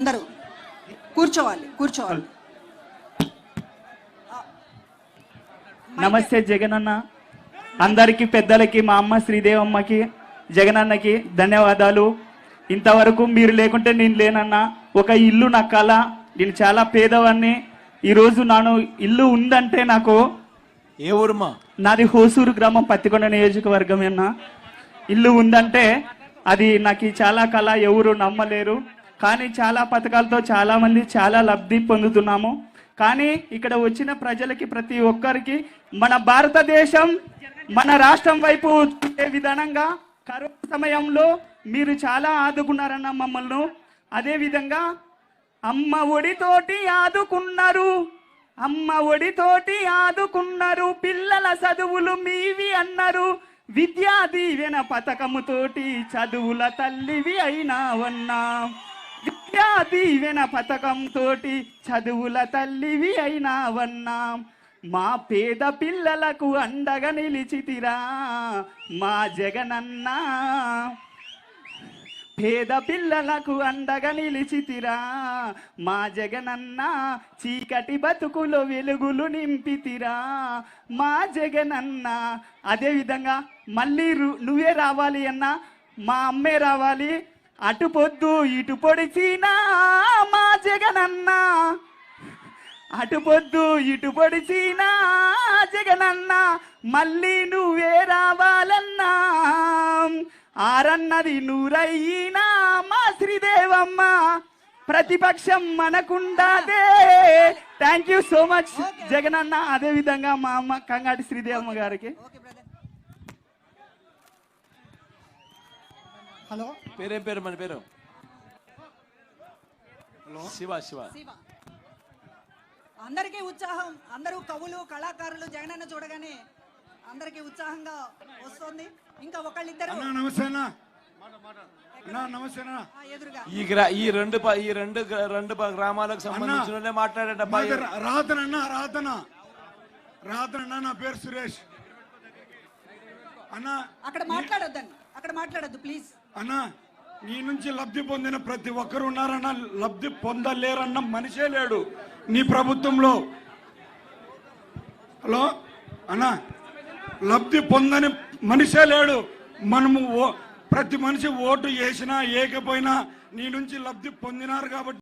అందరూ కూర్చోవాలి కూర్చోవాలి. నమస్తే జగనన్న. అందరికీ పెద్దలకి మా అమ్మ శ్రీదేవమ్మకి జగనన్నకి ధన్యవాదాలు. ఇంతవరకు మీరు లేకుంటే నేను లేనన్నా. ఒక ఇల్లు నా కళ నేను చాలా పేదవాడిని ఈరోజు నాను ఇల్లు ఉందంటే నాకు ఏ ఊరుమా నాది హోసూరు గ్రామం పత్తికొండ నియోజకవర్గం అన్న. ఇల్లు ఉందంటే అది నాకు చాలా కళ ఎవరు నమ్మలేరు. కానీ చాలా పథకాలతో చాలామంది చాలా లబ్ధి పొందుతున్నాము. కానీ ఇక్కడ వచ్చిన ప్రజలకి ప్రతి ఒక్కరికి మన భారతదేశం మన రాష్ట్రం వైపు చూసే విధానంగా కరోనా సమయంలో మీరు చాలా ఆదుకున్నారన్న మమ్మల్ని. అదే విధంగా అమ్మ ఒడితోటి ఆదుకున్నారు. అమ్మ ఒడితోటి ఆదుకున్నారు. పిల్లల చదువులు మీవి అన్నారు. విద్యా దీవెన పథకముతోటి చదువుల తల్లివి అయినావన్నా. విద్యా దీవెన పథకంతోటి చదువుల తల్లివి అయినావన్నా. మా పేద పిల్లలకు అండగా నిలిచితిరా మా జగనన్నా. పేద పిల్లలకు అండగా నిలిచితిరా మా జగనన్న. చీకటి బతుకులో వెలుగులు నింపితిరా మా జగనన్న. అదేవిధంగా మళ్ళీ నువ్వే రావాలి అన్న మా అమ్మే రావాలి. అటు పొద్దు ఇటు పొడిచినా మా జగనన్న. అటు పొద్దు ఇటు పొడిచినా జగనన్న. మళ్ళీ నువ్వే రావాలన్నా. ఆరన్నది నూరయ్యినా మా శ్రీదేవమ్మ. ప్రతిపక్షం మనకుండాదే. Thank you so much Jagananna. అదే విధంగా మా అమ్మ కంగాటి శ్రీదేవమ్మ గారికి. హలో. పేరేం పేరు మన పేరు? శివ శివ. శివ. అందరికీ ఉత్సాహం. అందరూ కవులు కళాకారులు జగనన్న చూడగానే అందరికీ ఉత్సాహంగా వస్తుంది. ఇంకా ఒకళ్ళిద్దరు ఈ గ్రా ఈ రెండు ప- ఈ రెండు గ్ర- రెండు ప- గ్రామాలకు సంబంధించిన వాళ్ళే మాట్లాడేటబ్బా మాది రా- రాతన అన్న రాతన రాతన అన్న నా పేరు సురేష్. అన్నా అక్కడ మాట్లాడొద్దండి. అక్కడ మాట్లాడొద్దు ప్లీజ్. అన్నా నీ నుంచి లబ్ధి పొందిన ప్రతి ఒక్కరు ఉన్నారన్న లబ్ధి పొందలేరన్న మనిషే లేడు నీ ప్రభుత్వంలో. హలో? అన్నా లబ్ధి పొందని మనిషే లేడు. మనము ఓ- ప్రతి మనిషి ఓటు వేసినా ఏకపోయినా నీ నుంచి లబ్ధి పొందినారు కాబట్టి